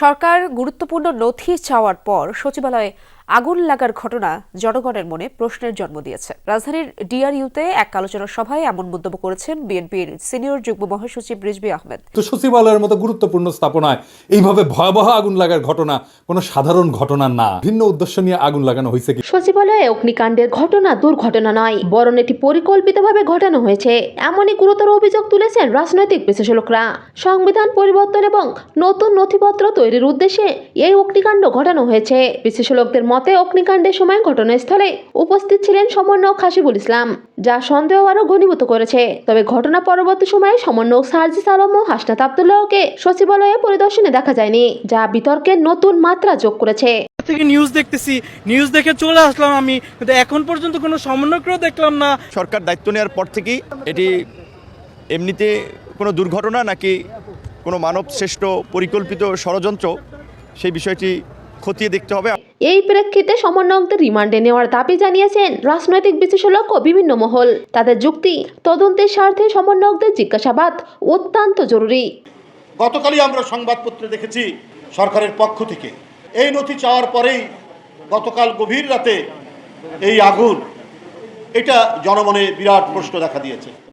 সরকার গুরুত্বপূর্ণ নথি চাওয়ার পর সচিবালয়ে আগুন লাগার ঘটনা জনগণের মনে প্রশ্নের জন্ম দিয়েছে। রাজধানীর ডিআরইউতে এক আলোচনা সভায় এমন মন্তব্য করেছেন বিএনপির সিনিয়র যুগ্ম মহাসচিব রিজভী আহমেদ। তো সচিবালয়ের মতো গুরুত্বপূর্ণ স্থাপনায় এইভাবে ভয়াবহ আগুন লাগার ঘটনা কোনো সাধারণ ঘটনা না। ভিন্ন উদ্দেশ্য নিয়ে আগুন লাগানো হয়েছে কি? সচিবালয়ে অগ্নিকাণ্ডের ঘটনা দুর্ঘটনা নয় বরং এটি পরিকল্পিতভাবে ঘটানো হয়েছে। এমনই গুরুতর অভিযোগ তুলেছেন রাজনৈতিক বিশ্লেষকরা। সংবিধান পরিবর্তন এবং নতুন নথিপত্র তৈরির উদ্দেশ্যে এই অগ্নিকাণ্ড ঘটানো হয়েছে। বিশ্লেষকদের মতে অগ্নিকাণ্ডের সময় ঘটনাস্থলে উপস্থিত ছিলেন সমন্বয়ক হাসিবুল ইসলাম যা সন্দেহ আরও ঘনীভূত করেছে। তবে ঘটনা পরবর্তী সময়ে সমন্বয়ক সার্জিস আলম ও হাসনাত আবদুল্লাহকে সচিবালয়ে পরিদর্শনে দেখা যায়নি যা বিতর্কের নতুন মাত্রা যোগ করেছে। থেকে নিউজ দেখতেছি। নিউজ দেখে চলে আসলাম আমি। কিন্তু এখন পর্যন্ত কোনো সমন্বয়কও দেখলাম না। সরকার দায়িত্ব নেওয়ার পর থেকেই এটি এমনিতে কোনো দুর্ঘটনা নাকি কোনো মানব শ্রেষ্ঠ পরিকল্পিত ষড়যন্ত্র সেই বিষয়টি খতিয়ে দেখতে হবে। এই প্রেক্ষিতে সমন্বয়কদের রিমান্ডে নেওয়ার দাবি জানিয়েছেন রাজনৈতিক বিশ্লেষক ও বিভিন্ন মহল। তাদের যুক্তি, তদন্তের স্বার্থে সমন্বয়কদের জিজ্ঞাসাবাদ অত্যন্ত জরুরি। গতকালই আমরা সংবাদপত্রে দেখেছি সরকারের পক্ষ থেকে। এই নথি চাওয়ার পরেই গতকাল গভীর রাতে এই আগুন, এটা জনমনে বিরাট প্রশ্ন দেখা দিয়েছে।